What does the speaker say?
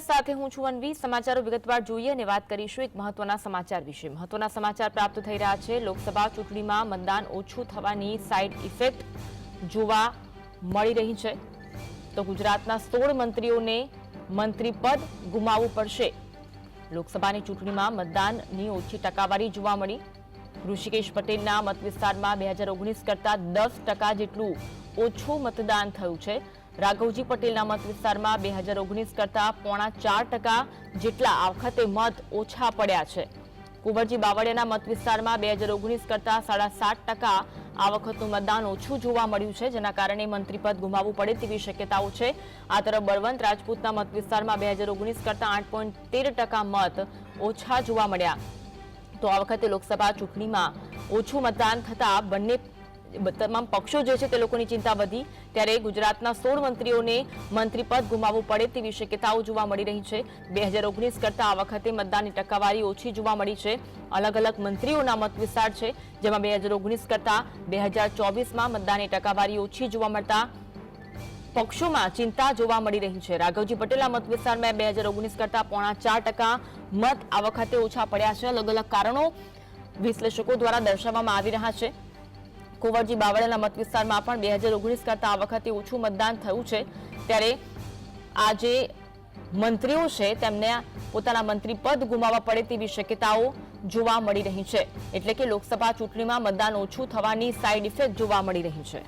સાથે હું છું અનવી. સમાચારો વિગતવાર જોઈએ અને વાત કરીશું એક મહત્વના સમાચાર વિશે. મહત્વના સમાચાર પ્રાપ્ત થઈ રહ્યા છે. લોકસભા ચૂંટણીમાં મતદાન ઓછું થવાની સાઇડ ઇફેક્ટ જોવા મળી રહી છે. તો ગુજરાતના સોળ મંત્રીઓને મંત્રી પદ ગુમાવવું પડશે. લોકસભાની ચૂંટણીમાં મતદાનની ઓછી ટકાવારી જોવા મળી. ઋષિકેશ પટેલના મત વિસ્તારમાં બે હજાર ઓગણીસ કરતાં દસ ટકા જેટલું ઓછું મતદાન થયું છે. રાઘવજી પટેલના મત વિસ્તારમાં બે હજાર ઓગણીસ કરતાં પોણા ચાર ટકા જેટલા આ વખતે મત ઓછા પડ્યા છે. કુંવરજી બાવળિયાના મત વિસ્તારમાં બે હજાર ઓગણીસ કરતાં સાડા સાત ટકા આ વખતનું મતદાન ઓછું જોવા મળ્યું છે, જેના કારણે મંત્રીપદ ગુમાવવું પડે તેવી શક્યતાઓ છે. આ તરફ બળવંત રાજપૂતના મત વિસ્તારમાં બે હજાર ઓગણીસ કરતાં આઠ પોઈન્ટ તેર ટકા મત ઓછા જોવા મળ્યા. તો આ વખતે લોકસભા ચૂંટણીમાં ઓછું મતદાન થતાં બંને તમામ પક્ષો જે છે તે લોકોની ચિંતા વધી. ત્યારે ગુજરાતના સોળ મંત્રીઓને મંત્રીપદ ગુમાવવું પડે તેવી શક્યતાઓ જોવા મળી રહી છે. બે હજાર ઓગણીસ કરતાં આ વખતે મતદાનની ટકાવારી ઓછી જોવા મળી છે. અલગ અલગ મંત્રીઓના મત વિસ્તાર છે, જેમાં બે હજાર ઓગણીસ કરતાં બે હજાર ચોવીસમાં મતદાનની ટકાવારી ઓછી જોવા મળતા પક્ષોમાં ચિંતા જોવા મળી રહી છે. રાઘવજી પટેલના મત વિસ્તારમાં બે હજાર ઓગણીસ કરતાં પોણા ચાર ટકા મત આ વખતે ઓછા પડ્યા છે. અલગ અલગ કારણો વિશ્લેષકો દ્વારા દર્શાવવામાં આવી રહ્યા છે. કુંવરજી મત વિસ્તારમાં પણ બે હજાર ઓગણીસ કરતાં આ વખતે ઓછું મતદાન થયું છે. ત્યારે આ જે મંત્રીઓ છે, તેમને પોતાના મંત્રી પદ ગુમાવવા પડે તેવી શક્યતાઓ જોવા મળી રહી છે. એટલે કે લોકસભા ચૂંટણીમાં મતદાન ઓછું થવાની સાઇડ ઇફેક્ટ જોવા મળી રહી છે.